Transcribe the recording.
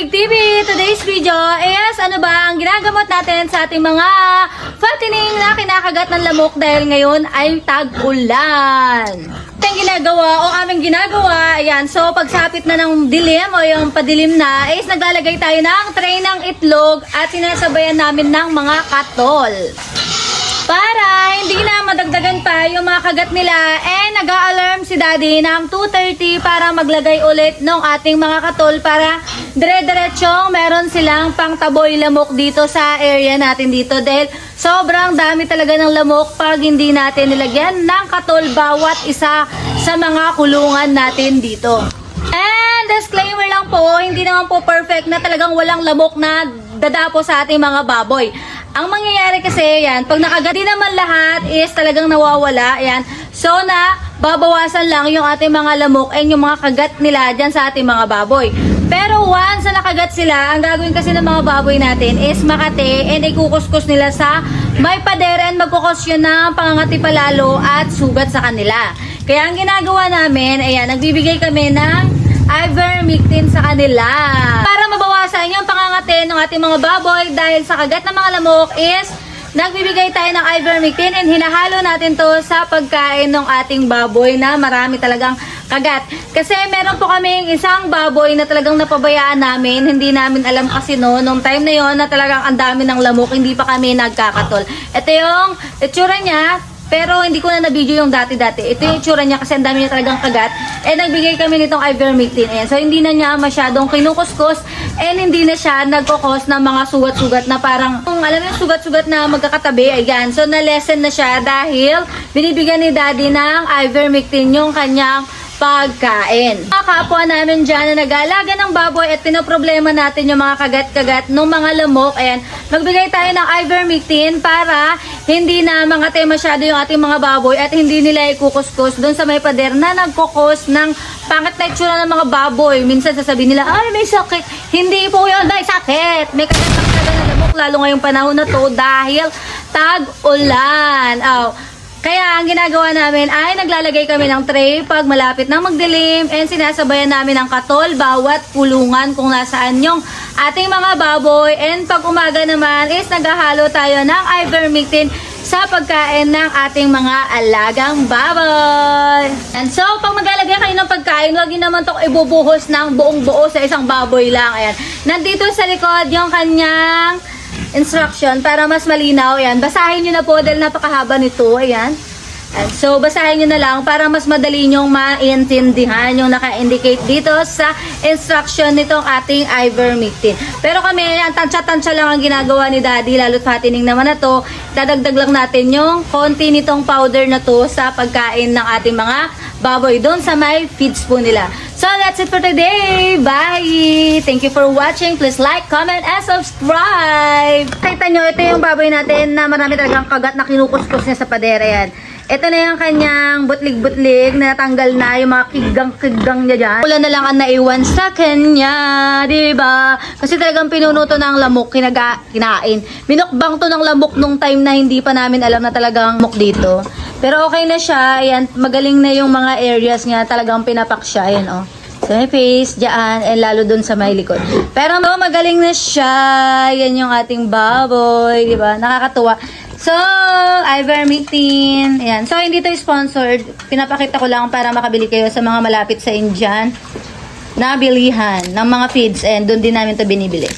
Big TV! Today's video is ano ba ang ginagamot natin sa ating mga fattening na kinakagat ng lamok dahil ngayon ay tag-ulan. Ito ginagawa o aming ginagawa, ayan, so pagsapit na ng dilim o yung padilim na is naglalagay tayo ng tray ng itlog at sinasabayan namin ng mga katol. Para hindi na pa yung mga kagat nila, eh nag-a-alarm si daddy ng 2.30 para maglagay ulit ng ating mga katol para dire-diretsong meron silang pangtaboy lamok dito sa area natin dito dahil sobrang dami talaga ng lamok pag hindi natin nilagyan ng katol bawat isa sa mga kulungan natin dito. And disclaimer lang po, hindi naman po perfect na talagang walang lamok na dadapo sa ating mga baboy. Ang mangyayari kasi yan, pag nakagadi naman lahat is talagang nawawala. Yan. So na, babawasan lang yung ating mga lamok and yung mga kagat nila dyan sa ating mga baboy. Pero once na nakagat sila, ang gagawin kasi ng mga baboy natin is makate and ikukuskus nila sa may pader and magkukos yun ng pangangati palalo at sugat sa kanila. Kaya ang ginagawa namin, ayan, nagbibigay kami ng ivermectin sa kanila. Para mabawasan ating mga baboy dahil sa kagat ng mga lamok is nagbibigay tayo ng ivermectin and hinahalo natin to sa pagkain ng ating baboy na marami talagang kagat. Kasi meron po kaming isang baboy na talagang napabayaan namin. Hindi namin alam kasi no, nung time na yon na talagang ang dami ng lamok, hindi pa kami nagkakatol. Ito yung itsura niya, pero hindi ko na na-video yung dati-dati. Ito yung itsura niya kasi ang dami niya talagang kagat. Eh, nagbigay kami nitong ivermectin. Ayan. So, hindi na niya masyadong kinukuskus and hindi na siya nagkukos ng mga sugat-sugat na parang, kung alam yung sugat-sugat na magkakatabi, ayan. So, na-lessen na siya dahil binibigyan ni daddy ng ivermectin yung kanyang pagkain. Mga kapwa namin dyan na nag-aalaga ng baboy at pinoproblema natin yung mga kagat-kagat ng mga lamok. Ayan, magbigay tayo ng ivermectin para hindi na mangate masyado yung ating mga baboy at hindi nila ikukuskus doon sa may pader na nagkukos ng pangit na itsura ng mga baboy. Minsan sasabihin nila, ay may sakit. Hindi po yun, may sakit. May talaga ng lamok lalo ngayong panahon na to dahil tag-ulan. Oh, kaya ang ginagawa namin ay naglalagay kami ng tray pag malapit na magdilim and sinasabayan namin ng katol bawat pulungan kung nasaan yung ating mga baboy and pag umaga naman is naghahalo tayo ng ivermectin sa pagkain ng ating mga alagang baboy. And so, pag maglalagay kayo ng pagkain, huwag niyo naman itong ibubuhos ng buong buo sa isang baboy lang. Ayan. Nandito sa likod yung kanyang instruction para mas malinaw. Ayan, basahin nyo na po dahil napakahaba nito. Ayan. And so, basahin nyo na lang para mas madali nyong maintindihan yung naka-indicate dito sa instruction nitong ating ivermectin. Pero kami, ang tansya-tansya lang ang ginagawa ni Daddy, lalo't fattening naman na to, dadagdag lang natin yung konti nitong powder na to sa pagkain ng ating mga baboy doon sa may feeds po nila. So, that's it for today. Bye! Thank you for watching. Please like, comment, and subscribe! Kita nyo, ito yung baboy natin na marami talagang kagat na kinukuskus niya sa padera yan. Ito na yung kanyang butlig-butlig na natanggal na yung mga kigang-kigang niya dyan. Wala na lang ang naiwan sa kanya, di ba? Kasi talagang pinuno to ng lamok, kinaga, kinain. Minukbang to ng lamok nung time na hindi pa namin alam na talagang mok dito. Pero okay na siya, ayan, magaling na yung mga areas niya, talagang pinapak siya, ayan oh. Sa may face, dyan, and lalo dun sa may likod. Pero oh, magaling na siya. Yan yung ating baboy, di ba? Nakakatuwa. So, ivermectin. Ayan. So, hindi to sponsored. Pinapakita ko lang para makabili kayo sa mga malapit sa Indian na bilihan ng mga feeds and doon din namin to binibili.